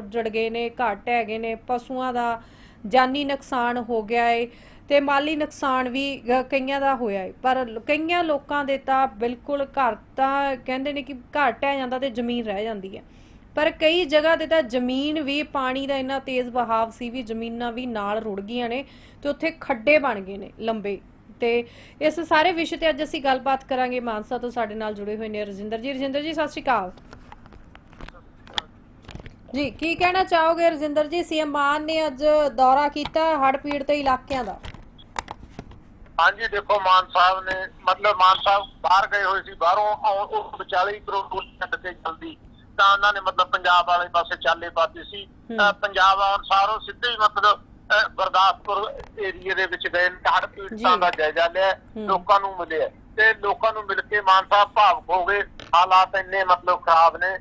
ਜੜ ਗਏ ਨੇ, ਘੱਟ ਹੈਗੇ ਨੇ, ਪਸ਼ੂਆਂ ਦਾ ਜਾਨੀ ਨੁਕਸਾਨ ਹੋ ਗਿਆ ਏ ਤੇ ਮਾਲੀ ਨੁਕਸਾਨ ਵੀ ਕਈਆਂ ਦਾ ਹੋਇਆ ਏ। ਪਰ ਕਈਆਂ ਲੋਕਾਂ ਦੇ ਤਾਂ ਬਿਲਕੁਲ ਘਰ ਤਾਂ ਕਹਿੰਦੇ ਨੇ ਕਿ ਘਰ ਟਹਿ ਜਾਂਦਾ ਤੇ ਜ਼ਮੀਨ ਰਹਿ ਜਾਂਦੀ ਹੈ ਪਰ ਕਈ ਜਗ੍ਹਾ ਤੇ ਤਾਂ ਜ਼ਮੀਨ ਵੀ, ਪਾਣੀ ਦਾ ਇੰਨਾ ਤੇਜ਼ ਬਹਾਵ ਸੀ ਵੀ ਜ਼ਮੀਨਾਂ ਵੀ ਨਾਲ ਰੁੜ ਗਈਆਂ ਨੇ ਤੇ ਉੱਥੇ ਖੱਡੇ ਬਣ ਗਏ ਨੇ ਲੰਬੇ। ਤੇ ਇਸ ਸਾਰੇ ਵਿਸ਼ੇ ਤੇ ਅੱਜ ਅਸੀਂ ਗੱਲਬਾਤ ਕਰਾਂਗੇ। ਮਾਨਸਾ ਤੋਂ ਸਾਡੇ ਨਾਲ ਜੁੜੇ ਹੋਏ ਨੇ ਰਜਿੰਦਰ ਜੀ। ਰਜਿੰਦਰ ਜੀ, ਸਤਿ ਸ਼੍ਰੀ ਅਕਾਲ। ਜੀ ਕੀ ਕਹਿਣਾ ਚਾਹੋਗੇ ਰਜਿੰਦਰ ਜੀ? ਸੀਐਮ ਮਾਨ ਨੇ ਅੱਜ ਦੌਰਾ ਕੀਤਾ ਹੜ੍ਹ ਪੀੜਤ ਇਲਾਕਿਆਂ ਦਾ। ਹਾਂਜੀ ਦੇਖੋ ਮਾਨ ਸਾਹਿਬ ਨੇ ਮਤਲਬ ਮਾਨ ਸਾਹਿਬ ਬਾਹਰ ਗਏ ਹੋਏ ਸੀ ਬਾਹਰੋਂ ਉਹ ਵਿਚਾਲੇ ਹੀ ਕਰੋੜ ਛੱਡ ਕੇ ਜਲਦੀ ਤਾਂ ਉਹਨਾਂ ਨੇ ਮਤਲਬ ਪੰਜਾਬ ਵਾਲੇ ਪਾਸੇ ਚਾਲੇ ਪਾਤੀ ਸੀ। ਪੰਜਾਬ ਆਉਣ ਸਾਰੋਂ ਸਿੱਧੇ ਹੀ ਮਤਲਬ ਗੁਰਦਾਸਪੁਰ ਏਰੀਏ ਦੇ ਵਿੱਚ ਗਏ ਨੇ। ਹੜ੍ਹ ਪੀੜਤਾਂ। ਦਾ ਜਾਇਜ਼ਾ ਲਿਆ। ਲੋਕਾਂ ਨੂੰ ਮਿਲਿਆ। ਤੇ ਲੋਕਾਂ ਨੂੰ ਮਿਲ ਕੇ ਮਾਨ ਸਾਹਿਬ ਭਾਵੁਕ ਹੋ ਗਏ। ਹਾਲਾਤ ਇੰਨੇ ਮਤਲਬ ਖਰਾਬ ਨੇ।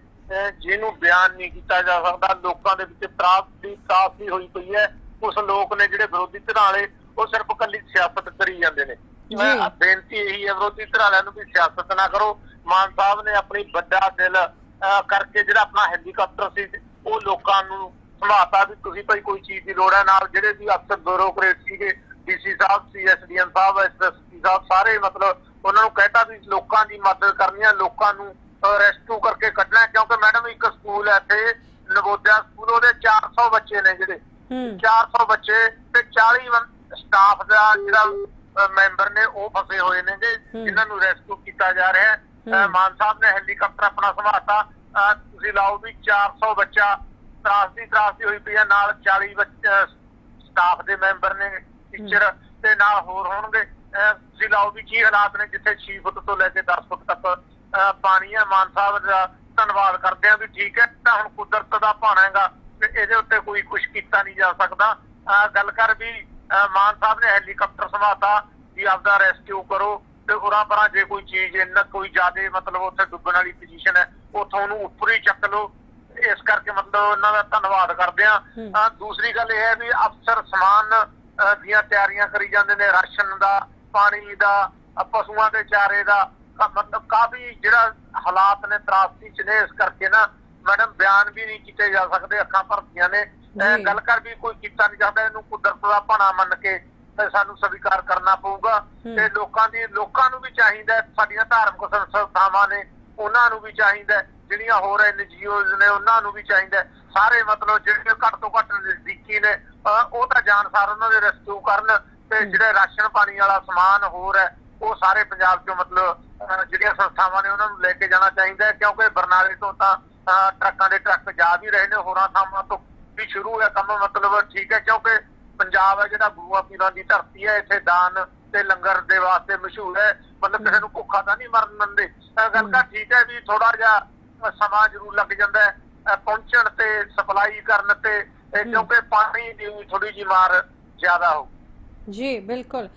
ਜਿਹਨੂੰ ਬਿਆਨ ਨਹੀਂ ਕੀਤਾ ਜਾ ਸਕਦਾ ਲੋਕਾਂ ਦੇ ਵਿੱਚ ਤਰਾਸ ਦੀ ਤਰਾਸ ਹੋਈ ਪਈ ਹੈ। ਉਸ ਲੋਕ ਨੇ ਜਿਹੜੇ ਵਿਰੋਧੀ ਧਿਰਾਂ ਵਾਲੇ ਉਹ ਸਿਰਫ ਕੱਲੀ ਸਿਆਸਤ ਕਰੀ ਜਾਂਦੇ ਨੇ। ਮੈਂ। ਬੇਨਤੀ ਇਹੀ ਹੈ ਵਿਰੋਧੀ ਧਿਰਾਂ ਵਾਲਿਆਂ ਨੂੰ ਵੀ ਸਿਆਸਤ ਨਾ ਕਰੋ। ਮਾਨ ਸਾਹਿਬ ਨੇ ਆਪਣੀ ਵੱਡਾ ਦਿਲ ਕਰਕੇ ਜਿਹੜਾ ਆਪਣਾ ਹੈਲੀਕਾਪਟਰ ਸੀ ਉਹ ਲੋਕਾਂ ਨੂੰ ਸਮਝਾਤਾ ਵੀ ਤੁਸੀਂ ਭਾਈ ਕੋਈ ਚੀਜ਼ ਦੀ ਲੋੜ ਹੈ। ਨਾਲ ਜਿਹੜੇ ਵੀ ਅਫਸਰ ਬਿਊਰੋਕਰੇਟ ਸੀਗੇ ਡੀਸੀ ਸਾਹਿਬ ਸੀਐਸਡੀਐਮ ਸਾਹਿਬ ਐਸਐਸਪੀ ਸਾਹਿਬ ਸਾਰੇ ਮਤਲਬ ਉਹਨਾਂ ਨੂੰ ਕਹਿਤਾ ਵੀ ਲੋਕਾਂ ਦੀ ਮਦਦ ਕਰਨੀ ਹੈ ਲੋਕਾਂ ਨੂੰ ਰੈਸਕਿਊ ਕਰਕੇ ਕੱਢਣਾ ਕਿਉਂਕਿ ਮੈਡਮ ਇੱਕ ਸਕੂਲ ਹੈ ਇੱਥੇ ਨਵੋਦਿਆ ਸਕੂਲ ਉਹਦੇ 400 ਬੱਚੇ ਨੇ ਜਿਹੜੇ। ਹੂੰ। 400 ਬੱਚੇ ਤੇ 40 ਸਟਾਫ ਦਾ ਜਿਹੜਾ ਮੈਂਬਰ ਨੇ ਉਹ ਫਸੇ ਹੋਏ ਨੇ ਜੇ। ਜਿਨ੍ਹਾਂ ਨੂੰ ਰੈਸਕਿਊ ਕੀਤਾ ਜਾ ਰਿਹਾ ਹੈ। ਮਾਨ ਸਾਹਿਬ ਨੇ ਹੈਲੀਕਾਪਟਰ ਆਪਣਾ ਸੰਭਾਤਾ ਤੁਸੀਂ ਲਾਓ ਵੀ 400 ਬੱਚਾ ਤਰਾਸਦੀ ਤਰਾਸਦੀ ਹੋਈ ਪਈ ਹੈ ਨਾਲ 40 ਬੱਚੇ ਸਟਾਫ ਦੇ ਮੈਂਬਰ ਨੇ ਟੀਚਰ ਤੇ ਨਾਲ ਹੋਰ ਹੋਣਗੇ। ਤੁਸੀਂ ਲਾਓ ਵੀ ਕੀ ਹਾਲਾਤ ਨੇ ਜਿੱਥੇ 6 ਫੁੱਟ ਤੋਂ ਲੈ ਕੇ 10 ਫੁੱਟ ਤੱਕ ਪਾਣੀ ਹੈ ਮਾਨ ਸਾਹਿਬ ਦਾ ਧੰਨਵਾਦ ਕਰਦੇ ਆ ਵੀ ਠੀਕ ਹੈ ਤਾਂ ਹੁਣ ਕੁਦਰਤ ਦਾ ਭਾਣਾ ਹੈਗਾ ਤੇ ਇਹਦੇ ਉੱਤੇ ਕੋਈ ਕੁਝ ਕੀਤਾ ਨਹੀਂ ਜਾ ਸਕਦਾ। ਗੱਲ ਕਰ ਵੀ ਮਾਨ ਸਾਹਿਬ ਨੇ ਹੈਲੀਕਾਪਟਰ ਸੰਭਾਤਾ ਵੀ ਆਪਦਾ ਰੈਸਕਿਊ ਕਰੋ ਤੇ ਉਰਾਂ ਪਰਾਂ ਜੇ ਕੋਈ ਚੀਜ਼ ਇੰਨਾ ਕੋਈ ਜ਼ਿਆਦੇ ਮਤਲਬ ਉੱਥੇ ਡੁੱਬਣ ਵਾਲੀ ਪੋਜੀਸ਼ਨ ਹੈ ਉੱਥੋਂ ਉਹਨੂੰ ਉੱਪਰ ਹੀ ਚੱਕ ਲਓ। ਇਸ ਕਰਕੇ ਮਤਲਬ ਉਹਨਾਂ ਦਾ ਧੰਨਵਾਦ ਕਰਦੇ ਆ। ਦੂਸਰੀ ਗੱਲ ਇਹ ਹੈ ਵੀ ਅਫਸਰ ਸਮਾਨ ਦੀਆਂ ਤਿਆਰੀਆਂ ਕਰੀ ਜਾਂਦੇ ਨੇ ਰਾਸ਼ਨ ਦਾ ਪਾਣੀ ਦਾ ਪਸ਼ੂਆਂ ਦੇ ਚਾਰੇ ਦਾ। ਮਤਲਬ ਕਾਫੀ ਜਿਹੜਾ ਹਾਲਾਤ ਨੇ ਤਰਾਸਦੀ ਚ ਨੇ ਇਸ ਕਰਕੇ ਨਾ ਮੈਡਮ ਬਿਆਨ ਵੀ ਨਹੀਂ ਕੀਤੇ ਜਾ ਸਕਦੇ ਅੱਖਾਂ ਭਰਦੀਆਂ ਨੇ। ਗੱਲ ਕਰ ਵੀ ਕੋਈ ਕੀਤਾ ਨਹੀਂ ਜਾਂਦਾ ਇਹਨੂੰ ਕੁਦਰਤ ਦਾ ਭਾਣਾ ਮੰਨ ਕੇ ਤੇ ਸਾਨੂੰ ਸਵੀਕਾਰ ਕਰਨਾ ਪਊਗਾ। ਤੇ ਲੋਕਾਂ ਦੀ ਲੋਕਾਂ ਨੂੰ ਵੀ ਚਾਹੀਦਾ ਸਾਡੀਆਂ ਧਾਰਮਿਕ ਸੰਸਥਾਵਾਂ ਨੇ ਉਹਨਾਂ ਨੂੰ ਵੀ ਚਾਹੀਦਾ ਜਿਹੜੀਆਂ ਹੋਰ ਐਨਜੀਓਜ਼ ਨੇ ਉਹਨਾਂ ਨੂੰ ਵੀ ਚਾਹੀਦਾ ਸਾਰੇ ਮਤਲਬ ਜਿਹੜੇ ਘੱਟ ਤੋਂ ਘੱਟ ਨਜ਼ਦੀਕੀ ਨੇ ਉਹ ਤਾਂ ਜਾਣਸਾਰ ਉਹਨਾਂ ਦੇ ਰੈਸਕਿਊ ਕਰਨ। ਤੇ ਜਿਹੜੇ ਰਾਸ਼ਨ ਪਾਣੀ ਵਾਲਾ ਸਮਾਨ ਹੋਰ ਹੈ ਉਹ ਸਾਰੇ ਪੰਜਾਬ ਚੋਂ ਮਤਲਬ ਜਿਹੜੀਆਂ ਸੰਸਥਾਵਾਂ ਨੇ ਉਹਨਾਂ ਨੂੰ ਲੈ ਕੇ ਜਾਣਾ ਚਾਹੀਦਾ ਹੈ ਕਿਉਂਕਿ ਬਰਨਾਲੇ ਤੋਂ ਤਾਂ ਟਰੱਕਾਂ ਦੇ ਟਰੱਕ ਜਾ ਵੀ ਰਹੇ ਨੇ ਹੋਰਾਂ ਥਾਵਾਂ ਤੋਂ ਵੀ ਸ਼ੁਰੂ ਹੈ ਕੰਮ ਮਤਲਬ ਠੀਕ ਹੈ ਕਿਉਂਕਿ ਪੰਜਾਬ ਹੈ ਜਿਹੜਾ ਗੁਰੂਆਂ ਪੀਰਾਂ ਦੀ ਧਰਤੀ ਹੈ ਇੱਥੇ ਦਾਨ ਤੇ ਲੰਗਰ ਦੇ ਵਾਸਤੇ ਮਸ਼ਹੂਰ ਹੈ ਮਤਲਬ ਕਿਸੇ ਨੂੰ ਭੁੱਖਾ ਤਾਂ ਨਹੀਂ ਮਰਨ ਦਿੰਦੇ। ਗੱਲ ਤਾਂ ਠੀਕ ਹੈ ਵੀ ਥੋੜਾ ਜਿਹਾ ਸਮਾਂ ਜ਼ਰੂਰ ਲੱਗ ਜਾਂਦਾ ਹੈ ਪਹੁੰਚਣ ਤੇ ਸਪਲਾਈ ਕਰਨ ਤੇ ਕਿਉਂਕਿ ਪਾਣੀ ਦੀ ਥੋੜੀ ਜਿਹੀ ਮਾਰ ਜ਼ਿਆਦਾ ਹੋ ਜੀ ਬਿਲਕੁਲ।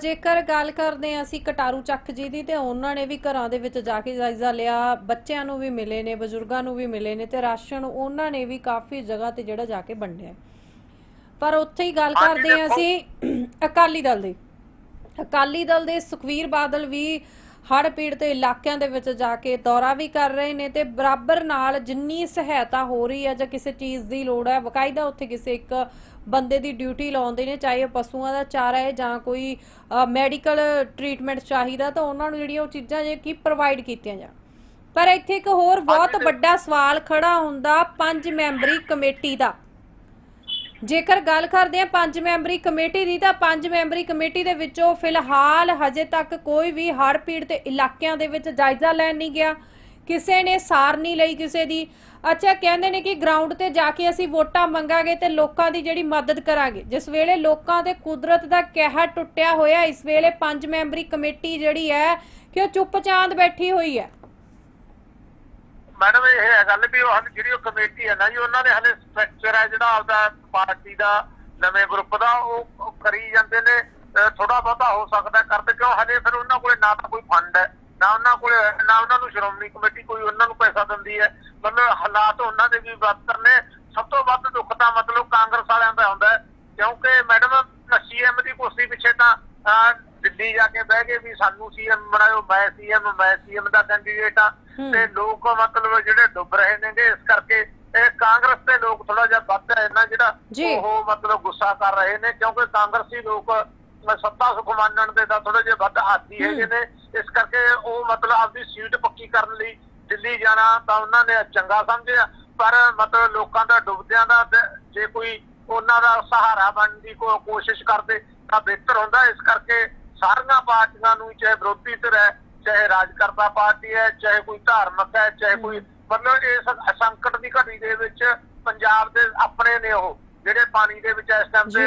ਜੇਕਰ ਗੱਲ ਕਰਦੇ ਅਸੀਂ ਕਟਾਰੂ ਚੱਕ ਜੀ ਦੀ ਤੇ ਉਹਨਾਂ ਨੇ ਵੀ ਘਰਾਂ ਦੇ ਵਿੱਚ ਜਾ ਕੇ ਜਾਇਜ਼ਾ ਲਿਆ ਬੱਚਿਆਂ ਨੂੰ ਵੀ ਮਿਲੇ ਨੇ ਬਜ਼ੁਰਗਾਂ ਨੂੰ ਵੀ ਮਿਲੇ ਨੇ ਤੇ ਰਾਸ਼ਨ ਉਹਨਾਂ ਨੇ ਵੀ ਕਾਫੀ ਜਗ੍ਹਾ ਤੇ ਜਿਹੜਾ ਜਾ ਕੇ ਵੰਡਿਆ ਪਰ ਉੱਥੇ ਹੀ ਗੱਲ ਕਰਦੇ। ਅਸੀਂ ਅਕਾਲੀ ਦਲ ਦੀ ਅਕਾਲੀ ਦਲ ਦੇ ਸੁਖਵੀਰ ਬਾਦਲ ਵੀ ਹੜ੍ਹ ਪੀੜਤ ਇਲਾਕਿਆਂ ਦੇ ਵਿੱਚ ਜਾ ਕੇ ਦੌਰਾ ਵੀ ਕਰ ਰਹੇ ਨੇ ਤੇ ਬਰਾਬਰ ਨਾਲ ਜਿੰਨੀ ਸਹਾਇਤਾ ਹੋ ਰਹੀ ਹੈ ਜਾਂ ਕਿਸੇ ਚੀਜ਼ ਦੀ ਲੋੜ ਹੈ ਬਕਾਇਦਾ ਉੱਥੇ ਕਿਸੇ ਇੱਕ ਬੰਦੇ ਦੀ ਡਿਊਟੀ ਲਾਉਂਦੇ ਨੇ ਚਾਹੇ ਉਹ ਪਸ਼ੂਆਂ ਦਾ ਚਾਰਾ ਹੈ ਜਾਂ ਕੋਈ ਮੈਡੀਕਲ ਟ੍ਰੀਟਮੈਂਟ ਚਾਹੀਦਾ ਤਾਂ ਉਹਨਾਂ ਨੂੰ ਜਿਹੜੀਆਂ ਉਹ ਚੀਜ਼ਾਂ ਜੇ ਕੀ ਪ੍ਰੋਵਾਈਡ ਕੀਤੀਆਂ ਜਾਣ ਪਰ ਇੱਥੇ ਇੱਕ ਹੋਰ ਬਹੁਤ। ਵੱਡਾ ਸਵਾਲ ਖੜਾ ਹੁੰਦਾ ਪੰਜ ਮੈਂਬਰੀ ਕਮੇਟੀ ਦਾ ਜੇਕਰ ਗੱਲ ਕਰਦੇ ਹਾਂ ਪੰਜ ਮੈਂਬਰੀ ਕਮੇਟੀ ਦੀ, ਤਾਂ ਪੰਜ ਮੈਂਬਰੀ ਕਮੇਟੀ ਦੇ ਵਿੱਚੋਂ ਫਿਲਹਾਲ ਹਜੇ ਤੱਕ ਕੋਈ ਵੀ ਹੜ੍ਹ ਪੀੜਤ ਇਲਾਕਿਆਂ ਦੇ ਵਿੱਚ ਜਾਇਜ਼ਾ ਲੈਣ ਨਹੀਂ ਗਿਆ। ਕਿਸੇ ਨੇ ਸਾਰ ਨਹੀਂ ਲਈ ਕਿਸੇ ਦੀ। ਅੱਛਾ, ਕਹਿੰਦੇ ਨੇ ਕਿ ਗਰਾਊਂਡ ਤੇ ਜਾ ਕੇ ਅਸੀਂ ਵੋਟਾਂ ਮੰਗਾਂਗੇ ਤੇ ਲੋਕਾਂ ਦੀ ਜਿਹੜੀ ਮਦਦ ਕਰਾਂਗੇ। ਜਿਸ ਵੇਲੇ ਲੋਕਾਂ ਦੇ ਕੁਦਰਤ ਦਾ ਕਹਿਰ ਟੁੱਟਿਆ ਹੋਇਆ, ਇਸ ਵੇਲੇ ਪੰਜ ਮੈਂਬਰੀ ਕਮੇਟੀ ਜਿਹੜੀ ਹੈ ਕਿ ਉਹ ਚੁੱਪਚਾਂਦ ਬੈਠੀ ਹੋਈ ਹੈ। ਮੈਡਮ ਇਹ ਹੈ ਗੱਲ ਵੀ ਉਹ ਜਿਹੜੀ ਉਹ ਕਮੇਟੀ ਹੈ ਨਾ ਜੀ ਉਹਨਾਂ ਦੇ ਹਲੇ ਸਟਰਕਚਰ ਹੈ ਜਿਹੜਾ ਆਪਦਾ ਪਾਰਟੀ ਦਾ ਨਵੇਂ ਗਰੁੱਪ ਦਾ ਉਹ ਕਰੀ ਜਾਂਦੇ ਨੇ ਥੋੜਾ ਬਹੁਤਾ ਹੋ ਸਕਦਾ ਕਰਦੇ ਕਿਉਂ ਹਲੇ ਫਿਰ ਉਹਨਾਂ ਕੋਲੇ ਨਾ ਤਾਂ ਕੋਈ ਫੰਡ ਹੈ ਨਾ ਉਹਨਾਂ ਕੋਲੇ ਨਾ ਉਹਨਾਂ ਨੂੰ ਸ਼੍ਰੋਮਣੀ ਕਮੇਟੀ ਕੋਈ ਉਹਨਾਂ ਨੂੰ ਪੈਸਾ ਦਿੰਦੀ ਹੈ। ਮਤਲਬ ਹਾਲਾਤ ਉਹਨਾਂ ਦੇ ਵੀ ਬਦਤਰ ਨੇ ਸਭ ਤੋਂ ਵੱਧ ਦੁੱਖ ਤਾਂ ਮਤਲਬ ਕਾਂਗਰਸ ਵਾਲਿਆਂ ਦਾ ਹੁੰਦਾ ਕਿਉਂਕਿ ਮੈਡਮ ਸੀਐਮ ਦੀ ਕੁਰਸੀ ਪਿੱਛੇ ਤਾਂ ਅਹ, ਦਿੱਲੀ ਜਾ ਕੇ ਬਹਿ ਗਏ ਵੀ ਸਾਨੂੰ ਸੀਐਮ ਬਣਾਇਓ ਮੈਂ ਸੀਐਮ ਮੈਂ ਸੀਐਮ ਦਾ ਕੈਂਡੀਡੇਟ ਆ। ਤੇ ਲੋਕ ਮਤਲਬ ਜਿਹੜੇ ਡੁੱਬ ਰਹੇ ਨੇਗੇ ਇਸ ਕਰਕੇ ਇਹ ਕਾਂਗਰਸ ਤੇ ਲੋਕ ਥੋੜਾ ਜਿਹਾ ਵੱਧ ਹੈ ਨਾ। ਜਿਹੜਾ। ਉਹ ਮਤਲਬ ਗੁੱਸਾ ਕਰ ਰਹੇ ਨੇ ਕਿਉਂਕਿ ਕਾਂਗਰਸੀ ਲੋਕ ਸੱਤਾ ਸੁਖ ਮੰਨਣ ਦੇ ਤਾਂ ਥੋੜੇ ਜਿਹਾ ਵੱਧ ਆਦੀ ਹੈਗੇ ਨੇ। ਇਸ ਕਰਕੇ ਉਹ ਮਤਲਬ ਆਪਦੀ ਸੀਟ ਪੱਕੀ ਕਰਨ ਲਈ ਦਿੱਲੀ ਜਾਣਾ ਤਾਂ ਉਹਨਾਂ ਨੇ ਚੰਗਾ ਸਮਝਿਆ। ਪਰ ਮਤਲਬ ਲੋਕਾਂ ਦਾ ਡੁੱਬਦਿਆਂ ਦਾ ਜੇ ਕੋਈ ਉਹਨਾਂ ਦਾ ਸਹਾਰਾ ਬਣਨ ਦੀ ਕੋਸ਼ਿਸ਼ ਕਰਦੇ ਤਾਂ ਬਿਹਤਰ ਹੁੰਦਾ। ਇਸ ਕਰਕੇ ਸਾਰੀਆਂ ਪਾਰਟੀਆਂ ਨੂੰ ਚਾਹੇ ਵਿਰੋਧੀ ਧਿਰ ਹੈ ਚਾਹੇ ਰਾਜ ਕਰਦਾ ਪਾਰਟੀ ਹੈ ਚਾਹੇ ਕੋਈ ਧਾਰਮਿਕ ਹੈ ਚਾਹੇ ਕੋਈ ਮਤਲਬ ਇਸ ਸੰਕਟ ਦੀ ਘੜੀ ਦੇ ਵਿੱਚ ਪੰਜਾਬ ਦੇ ਆਪਣੇ ਨੇ ਉਹ ਜਿਹੜੇ ਪਾਣੀ ਦੇ ਵਿੱਚ ਇਸ ਟਾਈਮ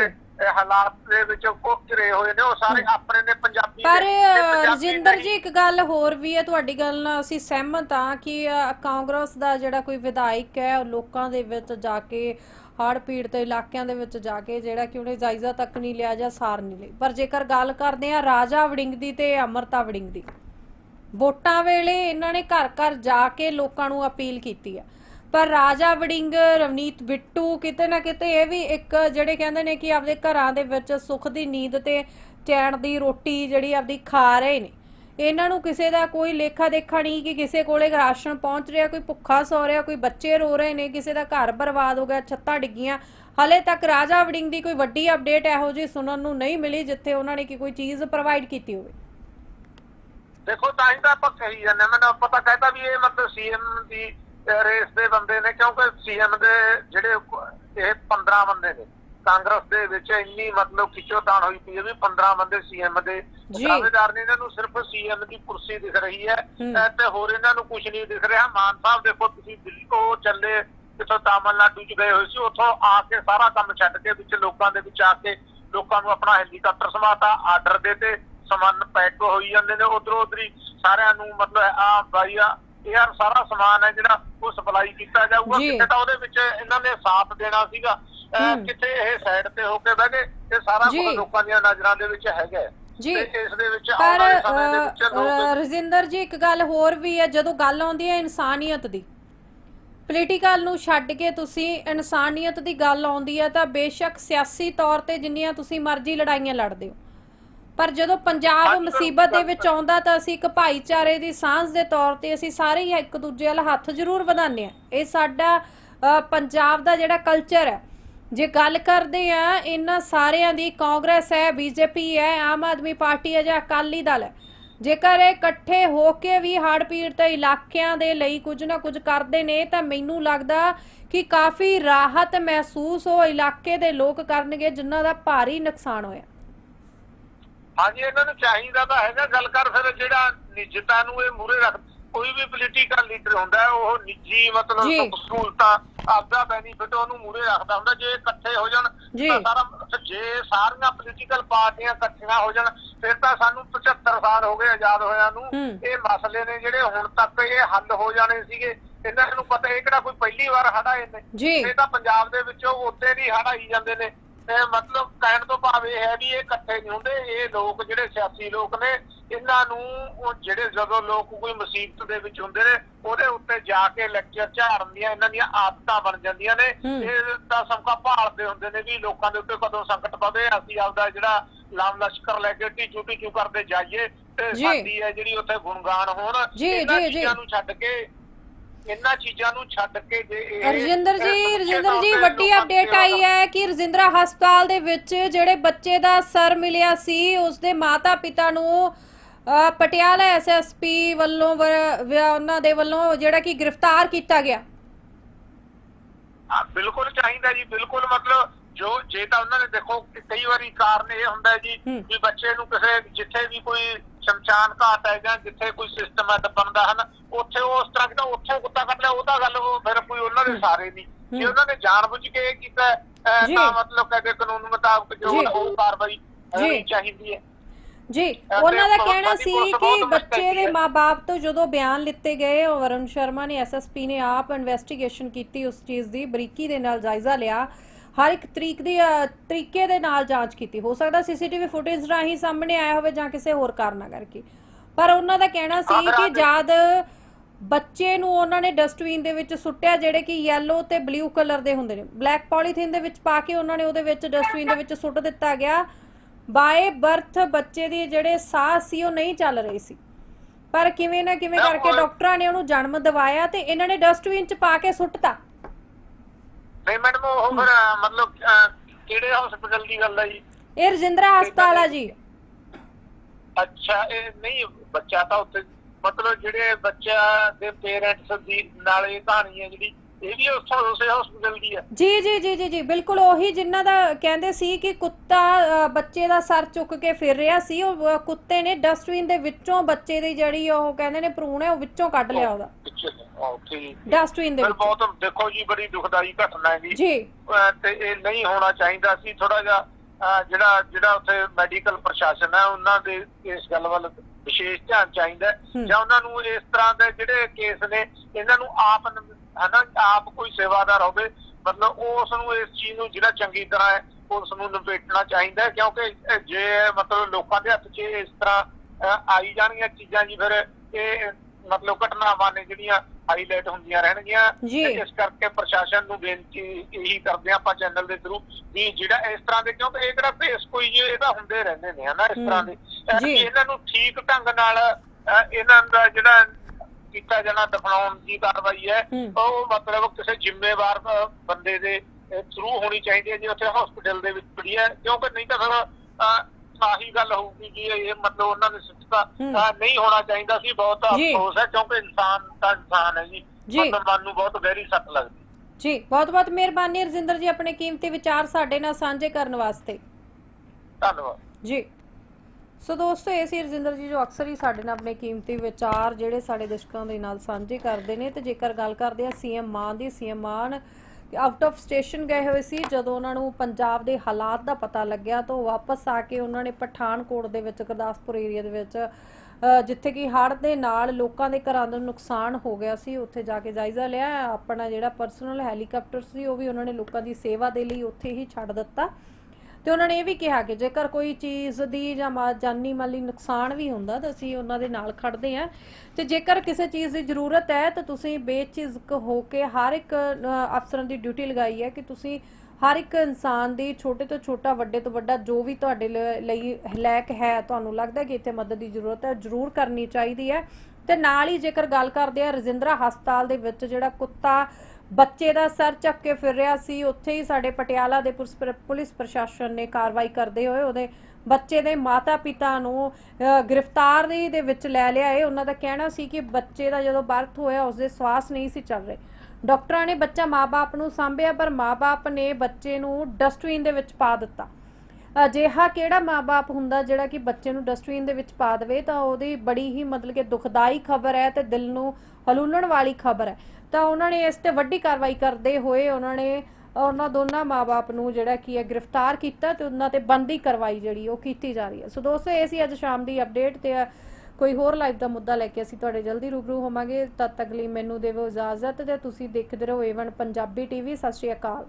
ਇਹ ਹਾਲਾਤ ਦੇ ਵਿੱਚ ਕੋਕ ਰਹੇ ਹੋਏ ਨੇ ਉਹ ਸਾਰੇ ਆਪਣੇ ਨੇ ਪੰਜਾਬੀ ਪਰ ਰਜਿੰਦਰ। ਜੀ ਇੱਕ ਗੱਲ ਹੋਰ ਵੀ ਹੈ ਤੁਹਾਡੀ ਗੱਲ ਨਾਲ ਅਸੀਂ ਸਹਿਮਤ ਹਾਂ ਕਿ ਕਾਂਗਰਸ ਦਾ ਜਿਹੜਾ ਕੋਈ ਵਿਧਾਇਕ ਹੈ ਉਹ ਲੋਕਾਂ ਦੇ ਵਿੱਚ ਜਾ ਕੇ ਹੜ੍ਹ ਪੀੜਤ ਇਲਾਕਿਆਂ ਦੇ ਵਿੱਚ ਜਾ ਕੇ ਜਿਹੜਾ ਕਿ ਉਹਨੇ ਜਾਇਜ਼ਾ ਤੱਕ ਨਹੀਂ ਲਿਆ ਜਾਂ ਸਾਰ ਨਹੀਂ ਲਈ। ਪਰ ਜੇਕਰ ਗੱਲ ਕਰਦੇ ਆ ਰਾਜਾ ਵੜਿੰਗ ਦੀ ਤੇ ਅਮਰਤਾ ਵੜਿੰਗ ਦੀ, ਵੋਟਾਂ ਵੇਲੇ ਇਹਨਾਂ ਨੇ ਘਰ ਘਰ ਜਾ ਕੇ ਲੋਕਾਂ ਨੂੰ ਅਪੀਲ ਕੀਤੀ ਆ। ਪਰ ਰਾਜਾ ਵੜਿੰਗ, ਰਵਨੀਤ ਬਿੱਟੂ ਕਿਤੇ ਨਾ ਕਿਤੇ ਇਹ ਵੀ ਇੱਕ ਜਿਹੜੇ ਕਹਿੰਦੇ ਨੇ ਕਿ ਆਪਦੇ ਘਰਾਂ ਦੇ ਵਿੱਚ ਸੁੱਖ ਦੀ ਨੀਂਦ ਤੇ ਚੈਨ ਦੀ ਰੋਟੀ ਜਿਹੜੀ ਆਪਦੀ ਖਾ ਰਹੇ ਨੇ। ਇਹਨਾਂ ਨੂੰ ਕਿਸੇ ਦਾ ਕੋਈ ਲੇਖਾ ਦੇਖਾ ਨਹੀਂ ਕਿ ਕਿਸੇ ਕੋਲੇ ਰਾਸ਼ਨ ਪਹੁੰਚ ਰਿਹਾ, ਕੋਈ ਭੁੱਖਾ ਸੌ ਰਿਹਾ, ਕੋਈ ਬੱਚੇ ਰੋ ਰਹੇ ਨੇ, ਕਿਸੇ ਦਾ ਘਰ ਬਰਬਾਦ ਹੋ ਗਿਆ, ਛੱਤਾਂ ਡਿੱਗੀਆਂ। ਹਲੇ ਤੱਕ ਰਾਜਾ ਵੜਿੰਗ ਦੀ ਕੋਈ ਵੱਡੀ ਅਪਡੇਟ ਇਹੋ ਜਿਹੀ ਸੁਣਨ ਨੂੰ ਨਹੀਂ ਮਿਲੀ ਜਿੱਥੇ ਉਹਨਾਂ ਨੇ ਕਿ ਕੋਈ ਚੀਜ਼ ਪ੍ਰੋਵਾਈਡ ਕੀਤੀ ਹੋਵੇ। ਦੇਖੋ, ਤਾਂ ਹੀ ਤਾਂ ਆਪਾਂ ਕਹੀ ਜਾਂਦੇ ਮੈਨੂੰ ਪਤਾ ਕਹਿੰਦਾ ਵੀ ਇਹ ਮਤਲਬ ਸੀਐਮ ਦੀ ਰੇਸ ਦੇ ਬੰਦੇ ਨੇ, ਕਿਉਂਕਿ ਸੀਐਮ ਦੇ ਜਿਹੜੇ ਇਹ 15 ਬੰਦੇ ਨੇ। ਕਾਂਗਰਸ ਦੇ ਵਿੱਚ ਇੰਨੀ ਮਤਲਬ ਖਿੱਚੋਤਾਣ ਹੋਈ ਪਈ ਹੈ ਵੀ 15 ਬੰਦੇ ਸੀਐਮ ਦੇ। ਜੀ। ਦਾਅਵੇਦਾਰ ਨੇ ਇਹਨਾਂ ਨੂੰ ਸਿਰਫ ਸੀਐਮ ਦੀ ਕੁਰਸੀ ਦਿਖ ਰਹੀ ਹੈ। ਤੇ ਹੋਰ ਇਹਨਾਂ ਨੂੰ ਕੁਝ ਨਹੀਂ ਦਿਖ ਰਿਹਾ। ਮਾਨ ਸਾਹਿਬ ਦੇਖੋ ਤੁਸੀਂ ਦਿੱਲੀ ਤੋਂ ਚੱਲੇ ਕਿਥੋਂ ਤਾਮਿਲਨਾਡੂ ਚ ਗਏ ਹੋਏ ਸੀ ਉੱਥੋਂ ਆ ਕੇ ਸਾਰਾ ਕੰਮ ਛੱਡ ਕੇ ਵਿੱਚ ਲੋਕਾਂ ਦੇ ਵਿੱਚ ਆ ਕੇ ਲੋਕਾਂ ਨੂੰ ਆਪਣਾ ਹੈਲੀਕਾਪਟਰ ਸਮਾਤਾ ਆਰਡਰ ਦੇ ਤੇ ਸਮਾਨ ਪੈਕ ਹੋਈ ਜਾਂਦੇ ਨੇ। ਉਧਰੋਂ ਉਧਰੀ ਸਾਰਿਆਂ ਨੂੰ ਮਤਲਬ ਆ ਬਾਈ ਆ ਇਹ ਸਾਰਾ ਸਮਾਨ ਹੈ ਜਿਹੜਾ ਉਹ ਸਪਲਾਈ ਕੀਤਾ ਜਾਊਗਾ ਜੀ। ਕਿਤੇ ਤਾਂ ਉਹਦੇ ਵਿੱਚ ਇਹਨਾਂ ਨੇ ਸਾਥ ਦੇਣਾ ਸੀਗਾ ਅਹ। ਕਿਤੇ ਇਹ ਸਾਈਡ ਤੇ ਹੋ ਕੇ ਬਹਿ ਗਏ ਇਹ ਸਾਰਾ ਜੀ। ਕੁਝ ਲੋਕਾਂ ਦੀਆਂ ਨਜ਼ਰਾਂ ਦੇ ਵਿੱਚ ਹੈਗਾ ਹੈ। ਜੀ। ਤੇ ਇਸ ਦੇ ਵਿੱਚ ਆਉਣ ਪਰ ਵਾਲੇ ਸਮੇਂ ਦੇ ਵਿੱਚ ਅ, ਲੋਕ ਰਜਿੰਦਰ ਜੀ ਇੱਕ ਗੱਲ ਹੋਰ ਵੀ ਹੈ ਜਦੋਂ ਗੱਲ ਆਉਂਦੀ ਹੈ ਇਨਸਾਨੀਅਤ ਦੀ ਪੋਲੀਟੀਕਲ ਨੂੰ ਛੱਡ ਕੇ ਤੁਸੀਂ ਇਨਸਾਨੀਅਤ ਦੀ ਗੱਲ ਆਉਂਦੀ ਹੈ ਤਾਂ ਬੇਸ਼ੱਕ ਸਿਆਸੀ ਤੌਰ ਤੇ ਜਿੰਨੀਆਂ ਤੁਸੀਂ ਮਰਜ਼ੀ ਲੜਾਈਆਂ ਲੜਦੇ ਹੋ ਪਰ ਜਦੋਂ ਪੰਜਾਬ ਮੁਸੀਬਤ ਦੇ। ਵਿੱਚ ਆਉਂਦਾ ਤਾਂ ਅਸੀਂ ਇੱਕ ਭਾਈਚਾਰੇ ਦੀ ਸਾਂਝ ਦੇ ਤੌਰ ਤੇ ਅਸੀਂ ਸਾਰੇ ਹੀ ਇੱਕ ਦੂਜੇ ਵੱਲ ਹੱਥ ਜ਼ਰੂਰ ਵਧਾਉਂਦੇ ਆ ਇਹ ਸਾਡਾ ਪੰਜਾਬ ਦਾ ਜਿਹੜਾ ਕਲਚਰ ਹੈ ਜੇ ਗੱਲ ਕਰਦੇ ਆ ਇਹਨਾਂ ਸਾਰਿਆਂ ਦੀ ਕਾਂਗਰਸ ਹੈ ਬੀਜੇਪੀ ਹੈ ਆਮ ਆਦਮੀ ਪਾਰਟੀ ਹੈ ਜਾਂ ਅਕਾਲੀ ਦਲ ਹੈ ਜੇਕਰ ਇਹ ਇਕੱਠੇ ਹੋ ਕੇ ਵੀ ਹੜ੍ਹ ਪੀੜਤ ਇਲਾਕਿਆਂ ਦੇ ਲਈ ਕੁਝ ਨਾ ਕੁਝ ਕਰਦੇ ਨੇ ਤਾਂ ਮੈਨੂੰ ਲੱਗਦਾ ਕਿ ਕਾਫੀ ਰਾਹਤ ਮਹਿਸੂਸ ਉਹ ਇਲਾਕੇ ਦੇ ਲੋਕ ਕਰਨਗੇ ਜਿਨ੍ਹਾਂ ਦਾ ਭਾਰੀ ਨੁਕਸਾਨ ਹੋਇਆ ਹਾਂਜੀ ਇਹਨਾਂ ਨੂੰ ਚਾਹੀਦਾ ਤਾਂ ਹੈਗਾ ਗੱਲ ਕਰ ਫਿਰ ਜਿਹੜਾ ਨਿੱਜਤਾ ਨੂੰ ਇਹ ਮੂਰੇ ਰੱਖ ਕੋਈ ਵੀ ਪੋਲੀਟੀਕਲ ਲੀਡਰ ਹੁੰਦਾ ਹੈ, ਉਹ ਨਿੱਜੀ ਮਤਲਬ ਸਹੂਲਤਾਂ ਆਪਦਾ ਬੈਨੀਫਿਟ ਉਹਨੂੰ ਮੂਰੇ ਰੱਖਦਾ ਹੁੰਦਾ ਜੇ ਇਕੱਠੇ ਹੋ ਜਾਣ। ਤਾਂ ਸਾਰਾ ਜੇ ਸਾਰੀਆਂ ਪੋਲੀਟੀਕਲ ਪਾਰਟੀਆਂ ਇਕੱਠੀਆਂ ਹੋ ਜਾਣ ਫਿਰ ਤਾਂ ਸਾਨੂੰ 75 ਸਾਲ ਹੋ ਗਏ ਆਜ਼ਾਦ ਹੋਇਆਂ ਨੂੰ। ਇਹ ਮਸਲੇ ਨੇ ਜਿਹੜੇ ਹੁਣ ਤੱਕ ਇਹ ਹੱਲ ਹੋ ਜਾਣੇ ਸੀਗੇ ਇਹਨਾਂ ਨੂੰ ਪਤਾ ਇਹ ਕਿਹੜਾ ਕੋਈ ਪਹਿਲੀ ਵਾਰ ਹੜਾ ਇਹਨੇ ਜੀ। ਇਹ ਤਾਂ ਪੰਜਾਬ ਦੇ ਵਿੱਚੋਂ ਉੱਤੇ ਨਹੀਂ ਹੜ ਆਈ ਜਾਂਦੇ ਨੇ ਇਹ ਮਤਲਬ ਕਹਿਣ ਤੋਂ ਭਾਵ ਇਹ ਹੈ ਵੀ ਇਹ ਇਕੱਠੇ ਨਹੀਂ ਹੁੰਦੇ ਇਹ ਲੋਕ ਜਿਹੜੇ ਸਿਆਸੀ ਲੋਕ ਨੇ ਇਹਨਾਂ ਨੂੰ ਉਹ ਜਿਹੜੇ ਜਦੋਂ ਲੋਕ ਕੋਈ ਮੁਸੀਬਤ ਦੇ ਵਿੱਚ ਹੁੰਦੇ ਨੇ ਉਹਦੇ ਉੱਤੇ ਜਾ ਕੇ ਲੈਕਚਰ ਝਾੜਨ ਦੀਆਂ ਇਹਨਾਂ ਦੀਆਂ ਆਦਤਾਂ ਬਣ ਜਾਂਦੀਆਂ ਨੇ। ਇਹ ਤਾਂ ਸਭਕਾ ਭਾਲਦੇ ਹੁੰਦੇ ਨੇ ਵੀ ਲੋਕਾਂ ਦੇ ਉੱਤੇ ਕਦੋਂ ਸੰਕਟ ਪਵੇ ਅਸੀਂ ਆਪਦਾ ਜਿਹੜਾ ਲਾਮ ਲਸ਼ਕਰ ਲੈ ਕੇ ਟੀਚੂ ਟੀਚੂ ਕਰਦੇ ਜਾਈਏ ਤੇ। ਸਾਡੀ ਹੈ ਜਿਹੜੀ ਉੱਥੇ ਗੁਣਗਾਨ ਹੋਣ ਇਹਨਾਂ। ਚੀਜ਼ਾਂ ਨੂੰ ਛੱਡ ਕੇ ਇਹਨਾਂ ਚੀਜ਼ਾਂ ਨੂੰ ਛੱਡ ਕੇ ਜੇ ਇਹ ਰਜਿੰਦਰ ਜੀ ਰਜਿੰਦਰ ਜੀ ਵੱਡੀ ਅਪਡੇਟ ਆਈ ਹੈ ਕਿ ਰਜਿੰਦਰਾ ਹਸਪਤਾਲ ਦੇ ਵਿੱਚ ਜਿਹੜੇ ਬੱਚੇ ਦਾ ਸਰ ਮਿਲਿਆ ਸੀ ਉਸ ਦੇ ਮਾਤਾ ਪਿਤਾ ਨੂੰ ਪਟਿਆਲਾ ਐਸਐਸਪੀ ਵੱਲੋਂ ਉਹਨਾਂ ਦੇ ਵੱਲੋਂ ਜਿਹੜਾ ਕਿ ਗ੍ਰਿਫਤਾਰ ਕੀਤਾ ਗਿਆ ਬਿਲਕੁਲ ਚਾਹੀਦਾ ਜੀ ਬਿਲਕੁਲ ਮਤਲਬ ਜੋ ਜੇ ਤਾਂ ਉਹਨਾਂ ਨੇ ਦੇਖੋ ਕਿ ਕਈ ਵਾਰੀ ਕਾਰਨ ਇਹ ਹੁੰਦਾ ਜੀ। ਵੀ ਬੱਚੇ ਨੂੰ ਕਿਸੇ ਜਿੱਥੇ ਵੀ ਕੋਈ ਸ਼ਮਸ਼ਾਨ ਘਾਟ ਹੈ ਜਾਂ ਜਿੱਥੇ ਕੋਈ ਸਿਸਟਮ ਹੈ ਦੱਬਣ ਦਾ ਹਨ ਉੱਥੇ ਉਹ ਉਸ ਤਰ੍ਹਾਂ ਦਾ ਉੱਥੇ ਕੁੱਤਾ ਕੱਟ ਲਿਆ ਉਹ ਤਾਂ ਗੱਲ ਉਹ ਫਿਰ ਕੋਈ ਉਹਨਾਂ ਦੇ ਸਾਰੇ ਨਹੀਂ ਜੇ। ਉਹਨਾਂ ਨੇ ਜਾਣਬੁੱਝ ਕੇ ਇਹ ਕੀਤਾ। ਤਾਂ ਮਤਲਬ ਕਹਿੰਦੇ ਕਾਨੂੰਨ ਮੁਤਾਬਕ ਜੋ। ਉਹ ਕਾਰਵਾਈ ਹੋਣੀ। ਚਾਹੀਦੀ ਹੈ ਜੀ ਉਹਨਾਂ ਦਾ ਕਹਿਣਾ ਸੀ ਕਿ ਬੱਚੇ ਦੇ। ਮਾਪੇ ਤੋਂ ਜਦੋਂ ਬਿਆਨ ਲਿੱਤੇ ਗਏ ਵਰੁਣ ਸ਼ਰਮਾ ਨੇ ਐਸਐਸਪੀ ਨੇ ਆਪ ਇਨਵੈਸਟੀਗੇਸ਼ਨ ਕੀਤੀ ਉਸ ਚੀਜ਼ ਦੀ ਬਰੀਕੀ ਦੇ ਨਾਲ ਜਾਇਜ਼ਾ ਲਿਆ ਹਰ ਇੱਕ ਤਰੀਕ ਦੀ ਤਰੀਕੇ ਦੇ ਨਾਲ ਜਾਂਚ ਕੀਤੀ। ਹੋ ਸਕਦਾ ਸੀਸੀਟੀਵੀ ਫੁਟੇਜ ਰਾਹੀਂ ਸਾਹਮਣੇ ਆਇਆ ਹੋਵੇ ਜਾਂ ਕਿਸੇ ਹੋਰ ਕਾਰਨਾਂ ਕਰਕੇ। ਪਰ ਉਹਨਾਂ ਦਾ ਕਹਿਣਾ ਸੀ ਕਿ ਜਦ ਬੱਚੇ ਨੂੰ ਉਹਨਾਂ ਨੇ ਡਸਟਬਿਨ ਦੇ ਵਿੱਚ ਸੁੱਟਿਆ ਜਿਹੜੇ ਕਿ ਯੈਲੋ ਤੇ ਬਲੂ ਕਲਰ ਦੇ ਹੁੰਦੇ ਨੇ ਬਲੈਕ ਪੋਲੀਥੀਨ ਦੇ ਵਿੱਚ ਪਾ ਕੇ ਉਹਨਾਂ ਨੇ ਉਹਦੇ ਵਿੱਚ ਡਸਟਬਿਨ ਦੇ ਵਿੱਚ ਸੁੱਟ ਦਿੱਤਾ ਗਿਆ। ਬਾਏ ਬਰਥ ਬੱਚੇ ਦੀ ਜਿਹੜੇ ਸਾਹ ਸੀ ਉਹ ਨਹੀਂ ਚੱਲ ਰਹੀ ਸੀ। ਪਰ ਕਿਵੇਂ ਨਾ ਕਿਵੇਂ ਕਰਕੇ ਡਾਕਟਰਾਂ ਨੇ ਉਹਨੂੰ ਜਨਮ ਦਿਵਾਇਆ ਤੇ ਇਹਨਾਂ ਨੇ ਡਸਟਬਿਨ 'ਚ ਪਾ ਕੇ ਸੁੱਟਤਾ। ਨਹੀਂ ਮੈਡਮ ਉਹ ਫਿਰ ਮਤਲਬ ਕਿਹੜੇ ਹਸਪੀਟਲ ਦੀ ਗੱਲ ਹੈ ਜੀ? ਇਹ ਰਜਿੰਦਰਾ ਹਸਪਤਾਲ ਆ ਜੀ। ਅੱਛਾ ਇਹ ਨਹੀਂ ਬੱਚਾ ਤਾਂ ਉੱਥੇ ਮਤਲਬ ਜਿਹੜੇ ਬੱਚਾ ਦੇ ਪੇਰੈਂਟਸ ਦੀ ਨਾਲ ਇਹ ਕਹਾਣੀ ਹੈ ਜਿਹੜੀ ਇਹ ਵੀ ਉਸ ਉਸੇ ਹਸਪੀਟਲ ਦੀ ਹੈ ਜੀ ਜੀ ਜੀ ਜੀ ਜੀ ਬਿਲਕੁਲ ਉਹੀ ਜਿਨ੍ਹਾਂ ਦਾ ਕਹਿੰਦੇ ਸੀ ਕਿ ਕੁੱਤਾ ਅ, ਬੱਚੇ ਦਾ ਸਰ ਚੁੱਕ ਕੇ ਫਿਰ ਰਿਹਾ ਸੀ ਉਹ ਅ, ਕੁੱਤੇ ਨੇ ਡਸਟਬਿਨ ਦੇ ਵਿੱਚੋਂ ਬੱਚੇ ਦੀ ਜਿਹੜੀ ਉਹ ਕਹਿੰਦੇ ਨੇ ਭਰੂਣ ਹੈ ਉਹ ਵਿੱਚੋਂ ਕੱਢ ਲਿਆ ਉਹਦਾ। ਪਿੱਛੇ ਡਸਟਬਿਨ ਦੇ ਫਿਰ ਵਿੱਚ। ਬਹੁਤ ਦੇਖੋ ਜੀ ਬੜੀ ਦੁਖਦਾਈ ਘਟਨਾ ਹੈ ਜੀ। ਜੀ ਅਹ ਤੇ ਇਹ ਨਹੀਂ ਹੋਣਾ ਚਾਹੀਦਾ ਸੀ ਥੋੜਾ ਜਿਹਾ ਅਹ ਜਿਹੜਾ ਜਿਹੜਾ ਉੱਥੇ ਮੈਡੀਕਲ ਪ੍ਰਸ਼ਾਸਨ ਹੈ ਉਹਨਾਂ ਦੇ ਇਸ ਗੱਲ ਵੱਲ ਵਿਸ਼ੇਸ਼ ਧਿਆਨ ਚਾਹੀਦਾ ਹੈ। ਹੂੰ। ਜਾਂ ਉਹਨਾਂ ਨੂੰ ਇਸ ਤਰ੍ਹਾਂ ਦੇ ਜਿਹੜੇ ਕੇਸ ਨੇ ਇਹਨਾਂ ਨੂੰ ਆਪ ਨ- ਹਨਾ ਆਪ ਕੋਈ ਸੇਵਾਦਾਰ ਹੋਵੇ ਮਤਲਬ ਉਸ ਨੂੰ ਇਸ ਚੀਜ਼ ਨੂੰ ਜਿਹੜਾ ਚੰਗੀ ਤਰ੍ਹਾਂ ਹੈ ਉਸ ਨੂੰ ਨਿਪੇਟਣਾ ਚਾਹੀਦਾ ਕਿਉਂਕਿ ਜੇ ਮਤਲਬ ਲੋਕਾਂ ਦੇ ਹੱਥ 'ਚ ਇਸ ਤਰ੍ਹਾਂ ਆਈ ਜਾਣਗੀਆਂ ਚੀਜ਼ਾਂ ਜੀ ਫਿਰ ਇਹ ਮਤਲਬ ਘਟਨਾਵਾਂ ਨੇ ਜਿਹੜੀਆਂ ਹਾਈਲਾਈਟ ਹੁੰਦੀਆਂ ਰਹਿਣਗੀਆਂ। ਇਸ ਕਰਕੇ ਪ੍ਰਸ਼ਾਸਨ ਨੂੰ ਬੇਨਤੀ ਇਹੀ ਕਰਦੇ ਆਪਾਂ ਚੈਨਲ ਦੇ ਥਰੂ ਵੀ ਜਿਹੜਾ ਇਸ ਤਰ੍ਹਾਂ ਦੇ ਕਿਉਂਕਿ ਇਹ ਕਿਹੜਾ ਫੇਸ ਕੋਈ ਜੇ ਇਹਦਾ ਹੁੰਦੇ ਰਹਿੰਦੇ ਨੇ ਹਨਾ ਇਸ ਤਰ੍ਹਾਂ ਦੇ। ਇਹਨਾਂ ਨੂੰ ਠੀਕ ਢੰਗ ਨਾਲ ਇਹਨਾਂ ਦਾ ਜਿਹੜਾ ਕੀਤਾ ਜਾਣਾ ਦਫਨਾਉਣ ਦੀ ਕਾਰਵਾਈ ਹੈ। ਉਹ ਮਤਲਬ ਕਿਸੇ ਜ਼ਿੰਮੇਵਾਰ ਬੰਦੇ ਦੇ ਥਰੂ ਹੋਣੀ ਚਾਹੀਦੀ ਹੈ ਜੀ ਉੱਥੇ ਹਸਪੀਟਲ ਦੇ ਵਿੱਚ ਜਿਹੜੀ ਹੈ। ਕਿਉਂਕਿ ਨਹੀਂ ਤਾਂ ਫਿਰ ਆਹੀ ਗੱਲ ਹੋਊਗੀ ਜੀ ਇਹ ਮਤਲਬ ਉਹਨਾਂ ਨੇ ਹੂੰ। ਨਹੀਂ ਹੋਣਾ ਚਾਹੀਦਾ ਸੀ। ਬਹੁਤ। ਅਫਸੋਸ ਹੈ ਕਿਉਂਕਿ ਇਨਸਾਨ ਤਾਂ ਇਨਸਾਨ ਹੈ ਜੀ। ਜੀ। ਮਤਲਬ ਮਨ ਨੂੰ ਬਹੁਤ ਗਹਿਰੀ ਸੱਟ ਲੱਗਦੀ। ਜੀ ਬਹੁਤ ਬਹੁਤ ਮਿਹਰਬਾਨੀ। ਰਜਿੰਦਰ ਜੀ ਆਪਣੇ ਕੀਮਤੀ ਵਿਚਾਰ ਸਾਡੇ ਨਾਲ ਸਾਂਝੇ ਕਰਨ ਵਾਸਤੇ। ਧੰਨਵਾਦ। ਜੀ। ਸੋ ਦੋਸਤੋ, ਇਹ ਸੀ ਰਜਿੰਦਰ ਜੀ ਜੋ ਅਕਸਰ ਹੀ ਸਾਡੇ ਨਾਲ ਆਪਣੇ ਕੀਮਤੀ ਵਿਚਾਰ ਜਿਹੜੇ ਸਾਡੇ ਦਰਸ਼ਕਾਂ ਦੇ ਨਾਲ ਸਾਂਝੇ ਕਰਦੇ ਨੇ ਤੇ ਜੇਕਰ ਗੱਲ ਕਰਦੇ ਆ CM Mann the, CM Mann out of station ਗਏ ਹੋਏ ਸੀ, ਜਦੋਂ ਉਹਨਾਂ ਨੂੰ ਪੰਜਾਬ ਦੇ ਹਾਲਾਤ ਦਾ ਪਤਾ ਲੱਗਿਆ ਤਾਂ ਉਹ ਵਾਪਸ ਆ ਕੇ ਉਹਨਾਂ ਨੇ ਪਠਾਨਕੋਟ ਦੇ ਵਿੱਚ, ਗੁਰਦਾਸਪੁਰ ਏਰੀਆ ਦੇ ਵਿੱਚ ਜਿੱਥੇ ਕਿ ਹੜ੍ਹ ਦੇ ਨਾਲ ਲੋਕਾਂ ਦੇ ਘਰਾਂ ਦਾ ਨੁਕਸਾਨ ਹੋ ਗਿਆ ਸੀ, ਉੱਥੇ ਜਾ ਕੇ ਜਾਇਜ਼ਾ ਲਿਆ। ਆਪਣਾ ਜਿਹੜਾ ਪਰਸਨਲ ਹੈਲੀਕਾਪਟਰ ਸੀ, ਉਹ ਵੀ ਉਹਨਾਂ ਨੇ ਲੋਕਾਂ ਦੀ ਸੇਵਾ ਦੇ ਲਈ ਉੱਥੇ ਹੀ ਛੱਡ ਦਿੱਤਾ। ਤੇ ਉਹਨਾਂ ਨੇ ਇਹ ਵੀ ਕਿਹਾ ਕਿ ਜੇਕਰ ਕੋਈ ਚੀਜ਼ ਦੀ ਜਾਂ ਜਾਨੀ ਮਾਲੀ ਨੁਕਸਾਨ ਵੀ ਹੁੰਦਾ ਤਾਂ ਅਸੀਂ ਉਹਨਾਂ ਦੇ ਨਾਲ ਖੜਦੇ ਹਾਂ। ਤੇ ਜੇਕਰ ਕਿਸੇ ਚੀਜ਼ ਦੀ ਜ਼ਰੂਰਤ ਹੈ ਤਾਂ ਤੁਸੀਂ ਬੇਚਿਜਕ ਹੋ ਕੇ ਹਰ ਇੱਕ ਅਫਸਰਾਂ ਦੀ ਡਿਊਟੀ ਲਗਾਈ ਹੈ ਕਿ ਤੁਸੀਂ ਹਰ ਇੱਕ ਇਨਸਾਨ ਦੀ ਛੋਟੇ ਤੋਂ ਛੋਟਾ, ਵੱਡੇ ਤੋਂ ਵੱਡਾ ਜੋ ਵੀ ਤੁਹਾਡੇ ਲ- ਲਈ ਲਾਇਕ ਹੈ, ਤੁਹਾਨੂੰ ਲੱਗਦਾ ਕਿ ਇੱਥੇ ਮਦਦ ਦੀ ਜ਼ਰੂਰਤ ਹੈ, ਜ਼ਰੂਰ ਕਰਨੀ ਚਾਹੀਦੀ ਹੈ। ਤੇ ਨਾਲ ਹੀ ਜੇਕਰ ਗੱਲ ਕਰਦੇ ਆ ਰਜਿੰਦਰਾ ਹਸਪਤਾਲ ਦੇ ਵਿੱਚ ਜਿਹੜਾ ਕੁੱਤਾ ਬੱਚੇ ਦਾ ਸਰ ਚੱਕ ਕੇ ਫਿਰ ਰਿਹਾ ਸੀ। ਉੱਥੇ ਹੀ ਸਾਡੇ ਪਟਿਆਲਾ ਦੇ ਪੁਲਿਸ ਪੁਲਿਸ ਪ੍ਰਸ਼ਾਸਨ ਨੇ ਕਾਰਵਾਈ ਕਰਦੇ ਹੋਏ ਉਹਦੇ ਬੱਚੇ ਦੇ ਮਾਤਾ-ਪਿਤਾ ਨੂੰ ਅ, ਗ੍ਰਿਫਤਾਰੀ ਦੇ ਵਿੱਚ ਲੈ ਲਿਆ ਏ। ਉਹਨਾਂ ਦਾ ਕਹਿਣਾ ਸੀ ਕਿ ਬੱਚੇ ਦਾ ਜਦੋਂ ਬਰਥ ਹੋਇਆ ਉਸਦੇ ਸਵਾਸ ਨਹੀਂ ਸੀ ਚੱਲ ਰਹੇ। ਡਾਕਟਰਾਂ ਨੇ ਬੱਚਾ ਮਾਪੇ ਨੂੰ ਸਾਂਭਿਆ ਪਰ ਮਾਪੇ ਨੇ ਬੱਚੇ ਨੂੰ ਡਸਟਬਿਨ ਦੇ ਵਿੱਚ ਪਾ ਦਿੱਤਾ। ਅਜਿਹਾ ਕਿਹੜਾ ਮਾਪੇ ਹੁੰਦਾ ਜਿਹੜਾ ਕਿ ਬੱਚੇ ਨੂੰ ਡਸਟਬਿਨ ਦੇ ਵਿੱਚ ਪਾ ਦੇਵੇ? ਤਾਂ ਉਹਦੀ ਬੜੀ ਹੀ ਮਤਲਬ ਕਿ ਦੁਖਦਾਈ ਖਬਰ ਹੈ ਤੇ ਦਿਲ ਨੂੰ ਹਲੂਲਣ ਵਾਲੀ ਖਬਰ ਹੈ। ਤਾਂ ਉਹਨਾਂ ਨੇ ਇਸ ਤੇ ਵੱਡੀ ਕਾਰਵਾਈ ਕਰਦੇ ਹੋਏ ਉਹਨਾਂ ਨੇ, ਉਹਨਾਂ ਦੋਨਾਂ ਮਾਪੇ ਨੂੰ ਜਿਹੜਾ ਕੀ ਹੈ ਗ੍ਰਿਫਤਾਰ ਕੀਤਾ ਤੇ ਉਹਨਾਂ ਤੇ ਬੰਦੀ ਕਾਰਵਾਈ ਜਿਹੜੀ ਉਹ ਕੀਤੀ ਜਾ ਰਹੀ ਹੈ। ਸੋ ਦੋਸਤੋ, ਇਹ ਸੀ ਅੱਜ ਸ਼ਾਮ ਦੀ ਅਪਡੇਟ ਤੇ ਕੋਈ ਹੋਰ ਲਾਈਵ ਦਾ ਮੁੱਦਾ ਲੈ ਕੇ ਅਸੀਂ ਤੁਹਾਡੇ ਜਲਦੀ ਰੂਬਰੂ ਹੋਵਾਂਗੇ। ਤਦ ਤੱਕ ਲਈ ਮੈਨੂੰ ਦੇਵੋ ਇਜਾਜ਼ਤ ਤੇ ਤੁਸੀਂ ਦੇਖਦੇ ਰਹੋ ਏਵਨ ਪੰਜਾਬੀ ਟੀਵੀ ਸਤਿ ਸ਼੍ਰੀ ਅਕਾਲ।